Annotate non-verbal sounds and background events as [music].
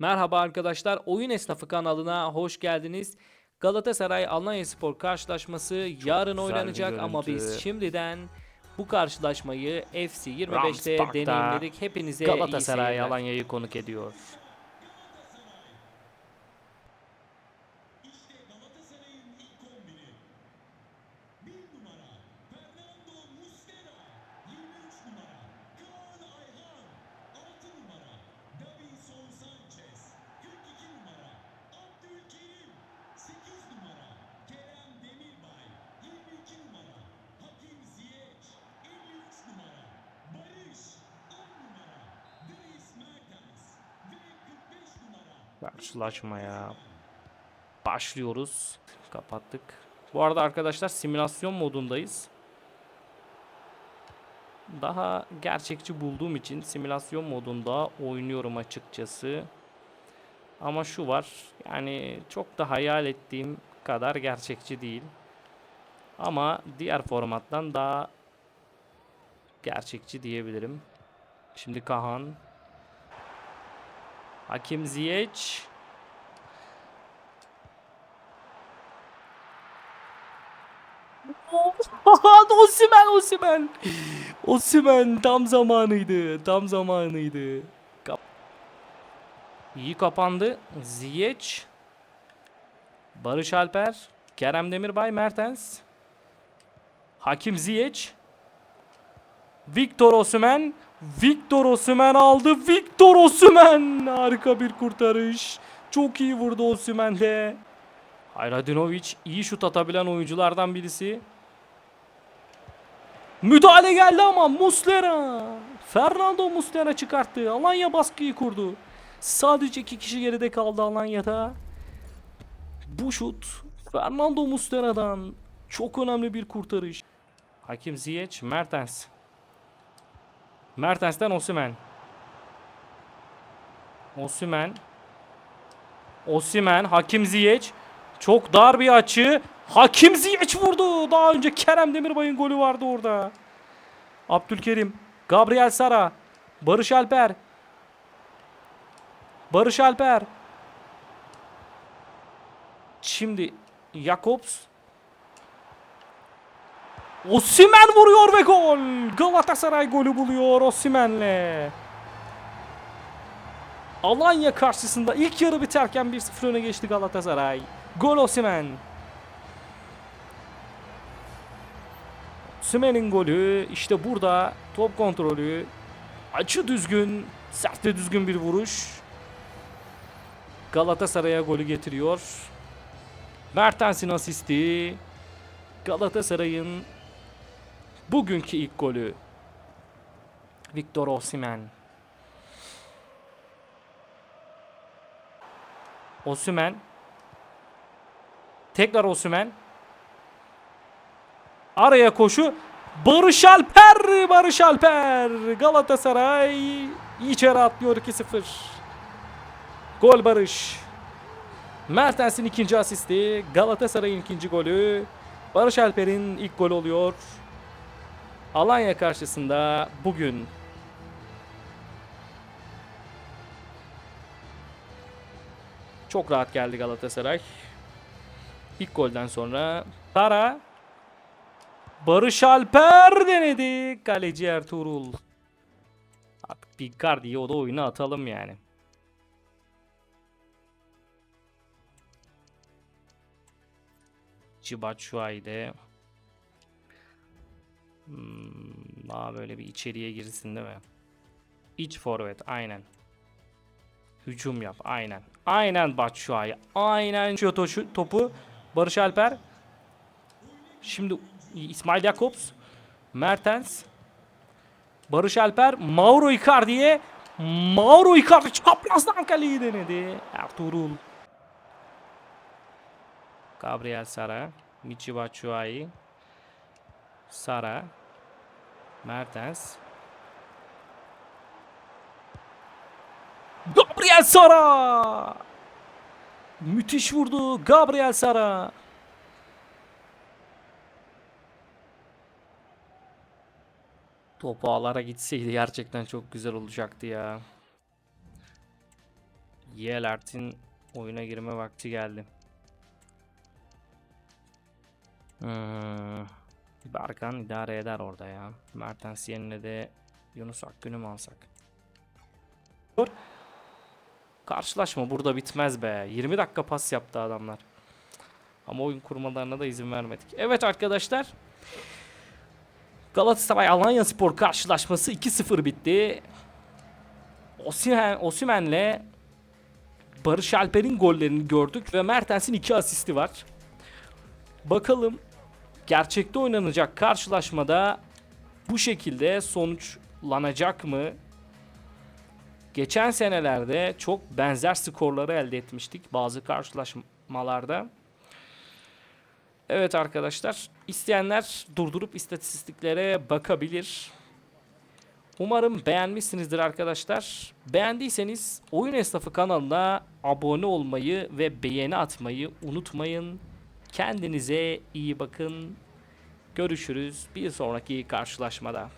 Merhaba arkadaşlar, Oyun Esnafı kanalına hoş geldiniz. Galatasaray Alanyaspor karşılaşması yarın güzel bir oynanacak ama biz şimdiden bu karşılaşmayı FC 25'te Ramspark'ta deneyimledik. Hepinize Galatasaray. Alanya'yı konuk ediyor. Karşılaşmaya başlıyoruz. Kapattık. Bu arada arkadaşlar simülasyon modundayız. Daha gerçekçi bulduğum için simülasyon modunda oynuyorum açıkçası. Ama şu var. Yani çok da hayal ettiğim kadar gerçekçi değil. Ama diğer formattan daha gerçekçi diyebilirim. Şimdi Kahan Hakim Ziyech. [laughs] Osimen Osimen. Osimen tam zamanıydı. Tam zamanıydı. Kap İyi kapandı. Ziyech. Barış Alper. Kerem Demirbay Mertens. Hakim Ziyech. Victor Osimhen. Victor Osimhen aldı. Victor Osimhen. Harika bir kurtarış. Çok iyi vurdu Osimhen de. Hayradinovic iyi şut atabilen oyunculardan birisi. Müdahale geldi ama Muslera. Fernando Muslera çıkarttı. Alanya baskıyı kurdu. Sadece iki kişi geride kaldı Alanya'da. Bu şut Fernando Muslera'dan çok önemli bir kurtarış. Hakim Ziyech, Mertens. Mertens'ten Osimhen. Osimhen. Osimhen, Hakim Ziyech. Çok dar bir açı. Hakim Ziyech vurdu. Daha önce Kerem Demirbay'ın golü vardı orada. Abdülkerim. Gabriel Sara. Barış Alper. Barış Alper. Şimdi Jakobs. Osimhen vuruyor ve gol. Galatasaray golü buluyor Osimhen'le. Alanya karşısında ilk yarı biterken 1-0 öne geçti Galatasaray. Gol Osimhen. Osimhen'in golü işte burada top kontrolü açı düzgün sert ve düzgün bir vuruş. Galatasaray'a golü getiriyor. Mertens'in asisti. Galatasaray'ın bugünkü ilk golü. Victor Osimhen. Osimhen. Tekrar Osimhen. Araya koşu. Barış Alper. Barış Alper. Galatasaray içeri atlıyor 2-0. Gol Barış. Mertens'in ikinci asisti. Galatasaray'ın ikinci golü. Barış Alper'in ilk golü oluyor. Alanya karşısında bugün çok rahat geldi Galatasaray. İlk golden sonra Tara Barış Alper denedi. Kaleci Ertuğrul. Artık bir Icardi'yi o da oyuna atalım yani. Cibatshuay'de hmm, daha böyle bir içeriye girsin değil mi? İç forvet aynen. Hücum yap aynen. Aynen Batshuayi. Aynen şu topu, topu Barış Alper. Şimdi İsmail Jakobs. Mertens. Barış Alper. Mauro Icardi'ye. Mauro Icardi çaprazdan kaleyi denedi. Ertuğrul. Gabriel Sara. Michi Batshuayi. Sara. Mertens. Gabriel Sara! Müthiş vurdu Gabriel Sara. Top ağlara gitseydi gerçekten çok güzel olacaktı ya. Yelert'in oyuna girme vakti geldi. Hmm. Berkan idare eder orada ya. Mertens yerine de Yunus Akgün'ü mü alsak? Dur. Karşılaşma burada bitmez be. 20 dakika pas yaptı adamlar. Ama oyun kurmalarına da izin vermedik. Evet arkadaşlar. Galatasaray Alanya Spor karşılaşması 2-0 bitti. Osimhen, Osimhen'le Barış Alper'in gollerini gördük ve Mertens'in 2 asisti var. Bakalım gerçekte oynanacak karşılaşmada bu şekilde sonuçlanacak mı? Geçen senelerde çok benzer skorları elde etmiştik bazı karşılaşmalarda. Evet arkadaşlar, isteyenler durdurup istatistiklere bakabilir. Umarım beğenmişsinizdir arkadaşlar. Beğendiyseniz Oyun Esnafı kanalına abone olmayı ve beğeni atmayı unutmayın. Kendinize iyi bakın. Görüşürüz bir sonraki karşılaşmada.